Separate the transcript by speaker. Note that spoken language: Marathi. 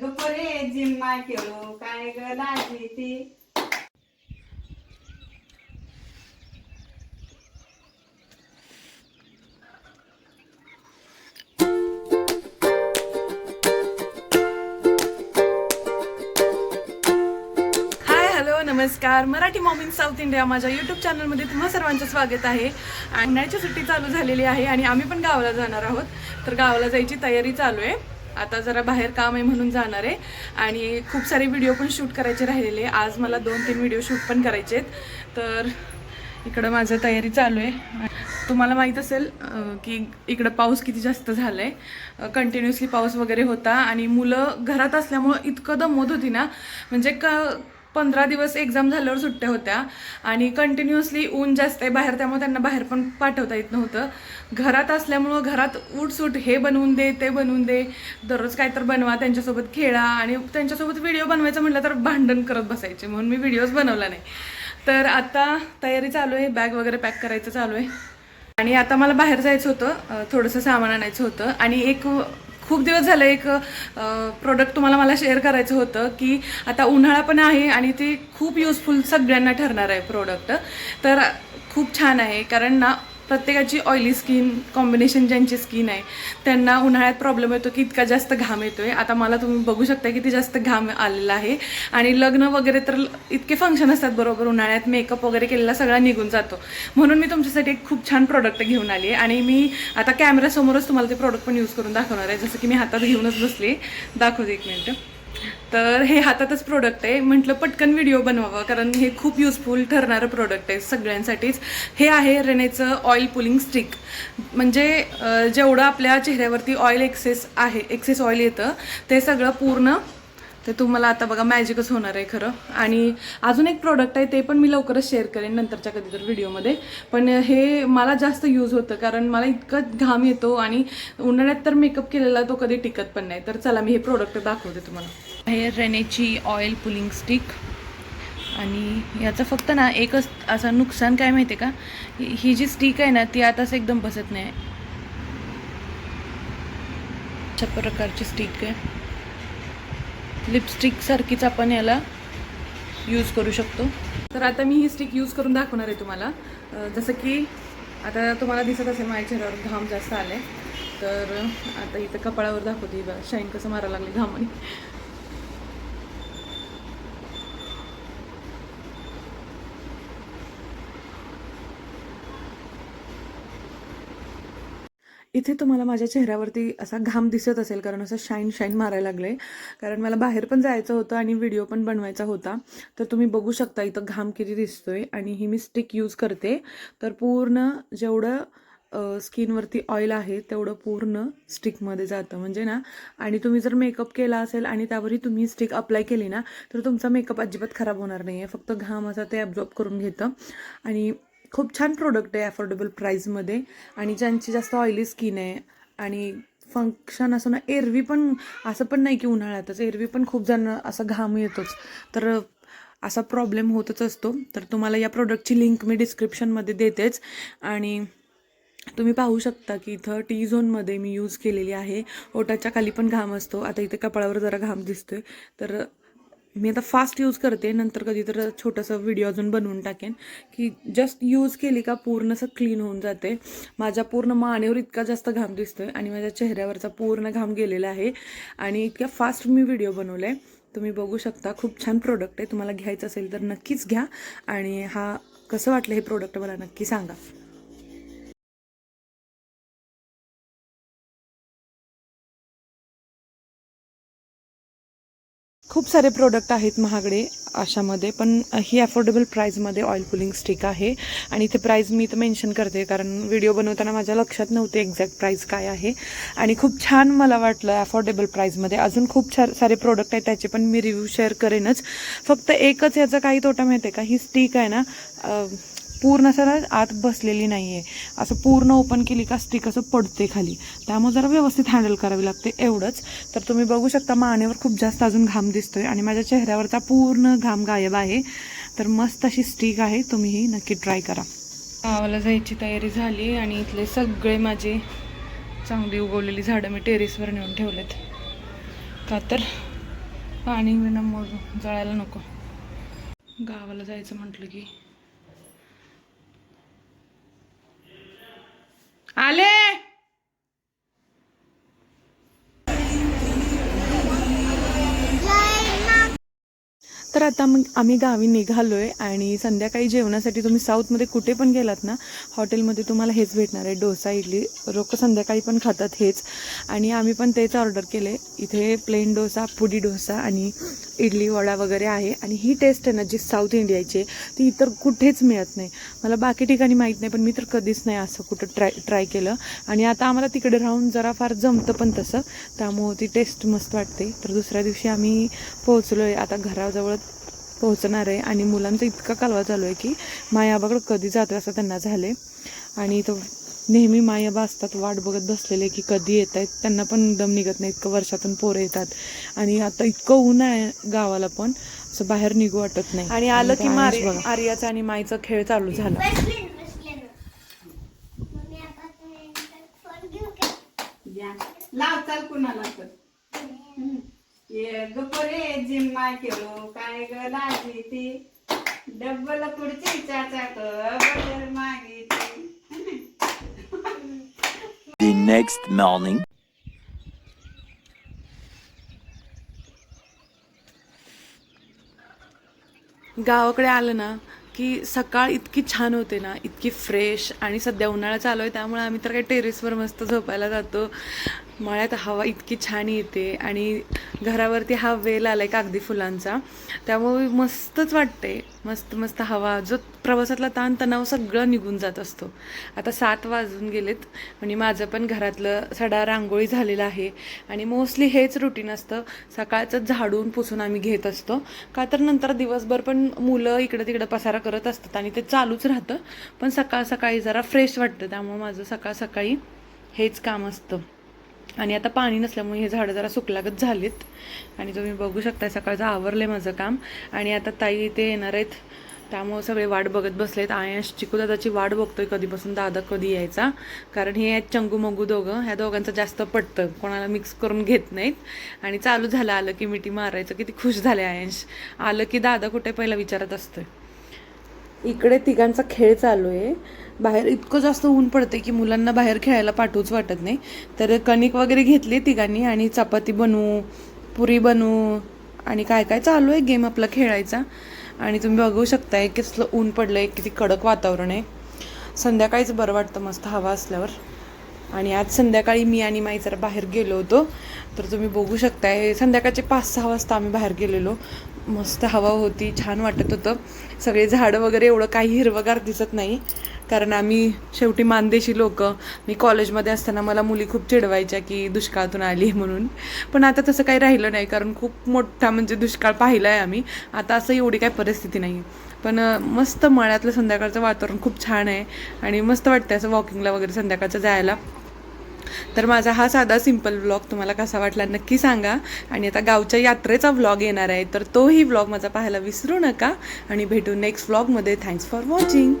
Speaker 1: दुपारे जिम्मा खेळू काय ग लागली ती?
Speaker 2: हाय हॅलो नमस्कार. मराठी मॉमिन साऊथ इंडिया माझ्या यूट्यूब चॅनलमध्ये तुम्हा सर्वांचं स्वागत आहे. आणण्याची उन्हाळ्याची सुट्टी चालू झालेली आहे आणि आम्ही पण गावाला जाणार आहोत. तर गावाला जायची तयारी चालू आहे. आता जरा बाहेर काम आहे म्हणून जाणार आहे. आणि खूप सारे व्हिडिओ पण शूट करायचे राहिलेले. आज मला दोन तीन व्हिडिओ शूट पण करायचे आहेत. तर इकडं माझं तयारी चालू आहे. तुम्हाला माहीत असेल की इकडं पाऊस किती जास्त झाला आहे कंटिन्युअसली पाऊस वगैरे होता. आणि मुलं घरात असल्यामुळं इतकं दमवत होती ना. म्हणजे क पंधरा दिवस एक्झाम झाल्यावर सुट्ट्या होत्या. आणि कंटिन्युअसली ऊन जास्त आहे बाहेर त्यामुळे त्यांना बाहेर पण पाठवता येत नव्हतं. घरात असल्यामुळं घरात उठसूट हे बनवून दे ते बनवून दे. दररोज काय तर बनवा त्यांच्यासोबत खेळा. आणि त्यांच्यासोबत व्हिडिओ बनवायचं म्हटलं तर भांडण करत बसायचे. म्हणून मी व्हिडिओज बनवला नाही. तर आता तयारी चालू आहे. बॅग वगैरे पॅक करायचं चालू आहे. आणि आता मला बाहेर जायचं होतं. थोडंसं सामान आणायचं होतं. आणि एक खूप दिवस झालं एक प्रोडक्ट तुम्हाला मला शेअर करायचं होतं की आता उन्हाळा पण आहे आणि ते खूप युजफुल सगळ्यांना ठरणार आहे प्रोडक्ट तर खूप छान आहे. कारण ना प्रत्येकाची ऑइली स्किन कॉम्बिनेशन ज्यांची स्किन आहे त्यांना उन्हाळ्यात प्रॉब्लेम येतो की इतका जास्त घाम येतो आहे आता मला तुम्ही बघू शकता किती जास्त घाम आलेला आहे. आणि लग्न वगैरे तर इतके फंक्शन असतात बरोबर उन्हाळ्यात मेकअप वगैरे केलेला सगळा निघून जातो. म्हणून मी तुमच्यासाठी एक खूप छान प्रोडक्ट घेऊन आली आहे. आणि मी आता कॅमेऱ्यासमोरच तुम्हाला ते प्रोडक्ट पण यूज करून दाखवणार आहे. जसं की मी हातात घेऊनच बसले. दाखवते एक मिनटं तर हे हातातच प्रोडक्ट आहे. म्हटलं पटकन व्हिडिओ बनवावा कारण हे खूप युजफुल ठरणारं प्रोडक्ट आहे सगळ्यांसाठीच. हे आहे रेनेचं ऑइल पुलिंग स्टिक म्हणजे जेवढं आपल्या चेहऱ्यावरती ऑइल एक्सेस आहे एक्सेस ऑइल येतं ते सगळं पूर्ण तर तुम्हाला आता बघा मॅजिकच होणार आहे खरं. आणि अजून एक प्रोडक्ट आहे ते पण मी लवकरच शेअर करेन नंतरच्या कधी तर व्हिडिओमध्ये पण हे मला जास्त यूज होतं कारण मला इतकं घाम येतो आणि उन्हाळ्यात तर मेकअप केलेला तो कधी टिकत पण नाही. तर चला मी हे प्रोडक्ट दाखवते तुम्हाला. हे रेनेची ऑइल पुलिंग स्टिक आणि याचं फक्त ना एकच असं नुकसान काय माहिती आहे का? ही ही जी स्टिक आहे ना ती आताच एकदम बसत नाही. अशा प्रकारची स्टिक आहे. लिपस्टिकसारखीच आपण याला यूज करू शकतो. तर आता मी ही स्टिक यूज करून दाखवणार आहे तुम्हाला. जसं की आता तुम्हाला दिसत असेल माझ्या चेहऱ्यावर घाम जास्त आले तर आता इथं कपाळावर दाखवते बघा. शाईन कसं मारायला लागले घामाने. इथे तुम्हाला माझ्या चेहऱ्यावरती असा घाम दिसत असेल कारण असं शाईन शाईन मारायला लागले कारण मला बाहेर पण जायचं होतं आणि व्हिडिओ पण बनवायचा होता. तर तुम्ही बघू शकता इथं घाम किती दिसतोय आणि ही मी स्टिक यूज करते. तर पूर्ण जेवढं स्किनवरती ऑइल आहे तेवढं पूर्ण स्टिकमध्ये जातं. म्हणजे ना आणि तुम्ही जर मेकअप केला असेल आणि त्यावरही तुम्ही स्टिक अप्लाय केली ना तर तुमचा मेकअप अजिबात खराब होणार नाही आहे फक्त घाम असा ते ॲब्झॉर्ब करून घेतं. आणि खूप छान प्रोडक्ट आहे अफोर्डेबल प्राईजमध्ये आणि ज्यांची जास्त ऑइली स्किन आहे आणि फंक्शन असं ना एरवी पण असं पण नाही की उन्हाळ्यातच एरवी पण खूप जण असं घाम येतोच. तर असा प्रॉब्लेम होतच असतो. तर तुम्हाला या प्रोडक्टची लिंक मी डिस्क्रिप्शनमध्ये देतेच. आणि तुम्ही पाहू शकता की इथं टी झोनमध्ये मी यूज केलेली आहे. ओटाच्या खाली पण घाम असतो. आता इथे कपाळावर जरा घाम दिसतोय. तर मी आता फास्ट यूज करते नंतर कधी तर छोटंसं व्हिडिओ अजून बनवून टाकेन. की जस्ट यूज केली का पूर्ण असं क्लीन होऊन जाते. माझ्या पूर्ण मानेवर इतका जास्त घाम दिसतोय आणि माझ्या चेहऱ्यावरचा पूर्ण घाम गेलेला आहे. आणि इतक्या फास्ट मी व्हिडिओ बनवला आहे तुम्ही बघू शकता खूप छान प्रोडक्ट आहे. तुम्हाला घ्यायचं असेल तर नक्कीच घ्या. आणि हा कसं वाटलं हे प्रोडक्ट मला नक्की सांगा. खूप सारे प्रोडक्ट आहेत महागडे अशामध्ये पण ही अफोर्डेबल प्राईजमध्ये ऑइल कुलिंग स्टिक आहे. आणि इथे प्राईज मी इथं मेन्शन करते कारण व्हिडिओ बनवताना माझ्या लक्षात नव्हते एक्झॅक्ट प्राईज काय आहे. आणि खूप छान मला वाटलं अफोर्डेबल प्राईजमध्ये अजून खूप छान सारे प्रोडक्ट आहेत त्याचे पण मी रिव्ह्यू शेअर करेनच. फक्त एकच याचा काही तोटा माहिती आहे का? ही स्टिक आहे ना पूर्ण असं आत बसलेली नाही आहे असं पूर्ण ओपन केली का स्टिक असं पडते खाली. त्यामुळे जरा व्यवस्थित हँडल करावी लागते एवढंच. तर तुम्ही बघू शकता मानेवर खूप जास्त अजून घाम दिसतोय आणि माझ्या चेहऱ्यावरचा पूर्ण घाम गायब आहे. तर मस्त अशी स्टिक आहे तुम्हीही नक्की ट्राय करा. गावाला जायची तयारी झाली आणि इथले सगळे माझे चांगली उगवलेली झाडं मी टेरेसवर नेऊन ठेवलेत. का तर? पाणी विना मग जळायला नको. गावाला जायचं म्हटलं की आले? तर आता मग आम्ही गावी निघालो आहे आणि संध्याकाळी जेवणासाठी तुम्ही साऊथमध्ये कुठे पण गेलात ना हॉटेलमध्ये तुम्हाला हेच भेटणार आहे डोसा इडली. लोक संध्याकाळी पण खातात हेच. आणि आम्ही पण तेच ऑर्डर केले इथे प्लेन डोसा पुडी डोसा आणि इडली वडा वगैरे आहे. आणि ही टेस्ट आहे ना जी साऊथ इंडियाची ती इतर कुठेच मिळत नाही. मला बाकी ठिकाणी माहीत नाही पण मी तर कधीच नाही असं कुठं ट्राय ट्राय केलं. आणि आता आम्हाला तिकडे राहून जरा फार जमतं पण तसं. त्यामुळं ती टेस्ट मस्त वाटते. तर दुसऱ्या दिवशी आम्ही पोहोचलो आहे आता घराजवळ. पोहोचणार आहे. आणि मुलांचा इतका कालवा चालू आहे की मायाबाकडं कधी जातो असं त्यांना झाले आणि तो नेहमी मायाबा असतात वाट बघत बसलेले की कधी येत आहेत त्यांना पण दम निघत नाही इतकं वर्षातून पोरं येतात. आणि आता इतकं ऊन आहे गावाला पण असं बाहेर निघू वाटत नाही. आणि आलं की मारे आर्याचा आणि माईचा खेळ चालू झाला.
Speaker 1: लाव चाल कुणाला. ये जिम्मा केलो काय ग लाजी ती? डब्बल बटर मागितली.
Speaker 3: The next morning.
Speaker 2: गावाकडे आलं ना की सकाळ इतकी छान होते ना इतकी फ्रेश आणि सध्या उन्हाळा चालू आहे त्यामुळे आम्ही तर काही टेरेसवर मस्त झोपायला जातो. मळ्यात हवा इतकी छान येते आणि घरावरती हा वेल आला आहे कागदी फुलांचा त्यामुळे मस्तच वाटते मस्त मस्त हवा जो प्रवासातला ताण तणाव सगळं निघून जात असतो. आता सात वाजून गेलेत म्हणजे माझं पण घरातलं सडा रांगोळी झालेलं आहे आणि मोस्टली हेच रुटीन असतं सकाळचं झाडून पुसून आम्ही घेत असतो. का तर नंतर दिवसभर पण मुलं इकडं तिकडं पसारा करत असतात आणि ते चालूच राहतं पण सकाळ सकाळी जरा फ्रेश वाटतं त्यामुळे माझं सकाळ सकाळी हेच काम असतं. आणि आता पाणी नसल्यामुळे हे झाडं जरा सुकलागत झालीत. आणि तुम्ही बघू शकता सकाळचं आवरलं आहे माझं काम. आणि आता ताई इथे येणार आहेत. त्यामुळं सगळे वाट बघत बसलेत. आयश चिकू दादाची वाट बघतोय कधीपासून दादा कधी यायचा. कारण हे आहेत चंगू मंगू दोघं. ह्या दोघांचं जास्त पटतं. कोणाला मिक्स करून घेत नाहीत. आणि चालू झालं आलं की मिठी मारायचं. किती खुश झाले आयश आलं की दादा कुठे पहिला विचारत असतोय. इकडे तिघांचा खेळ चालू आहे. बाहेर इतकं जास्त ऊन पडते की मुलांना बाहेर खेळायला पाठवूच वाटत नाही. तर कणिक वगैरे घेतली तिघांनी आणि चपाती बनवू पुरी बनवू आणि काय काय चालू आहे गेम आपला खेळायचा. आणि तुम्ही बघू शकताय कसलं ऊन पडलं आहे किती कडक वातावरण आहे. संध्याकाळीच बरं वाटतं मस्त हवा असल्यावर. आणि आज संध्याकाळी मी आणि माई जरा बाहेर गेलो होतो. तर तुम्ही बघू शकताय संध्याकाळचे पाच सहा वाजता आम्ही बाहेर गेलेलो. मस्त हवा होती छान वाटत होतं. सगळे झाडं वगैरे एवढं काही हिरवगार दिसत नाही. कारण आम्ही शेवटी मानदेशी लोक. मी कॉलेजमध्ये असताना मला मुली खूप चिडवायच्या की दुष्काळातून आली म्हणून. पण आता तसं काही राहिलं नाही कारण खूप मोठा म्हणजे दुष्काळ पाहिला आहे आम्ही. आता असं एवढी काही परिस्थिती नाही. पण मस्त मळ्यातलं संध्याकाळचं वातावरण खूप छान आहे. आणि मस्त वाटतं असं वॉकिंगला वगैरे संध्याकाळचं जायला. तर माझा हा साधा सिंपल व्लॉग तुम्हाला कसा वाटला नक्की सांगा. आणि आता गावच्या यात्रेचा व्लॉग येणार आहे तर तोही व्लॉग माझा पाहायला विसरू नका. आणि भेटू नेक्स्ट व्लॉगमध्ये थँक्स फॉर वॉचिंग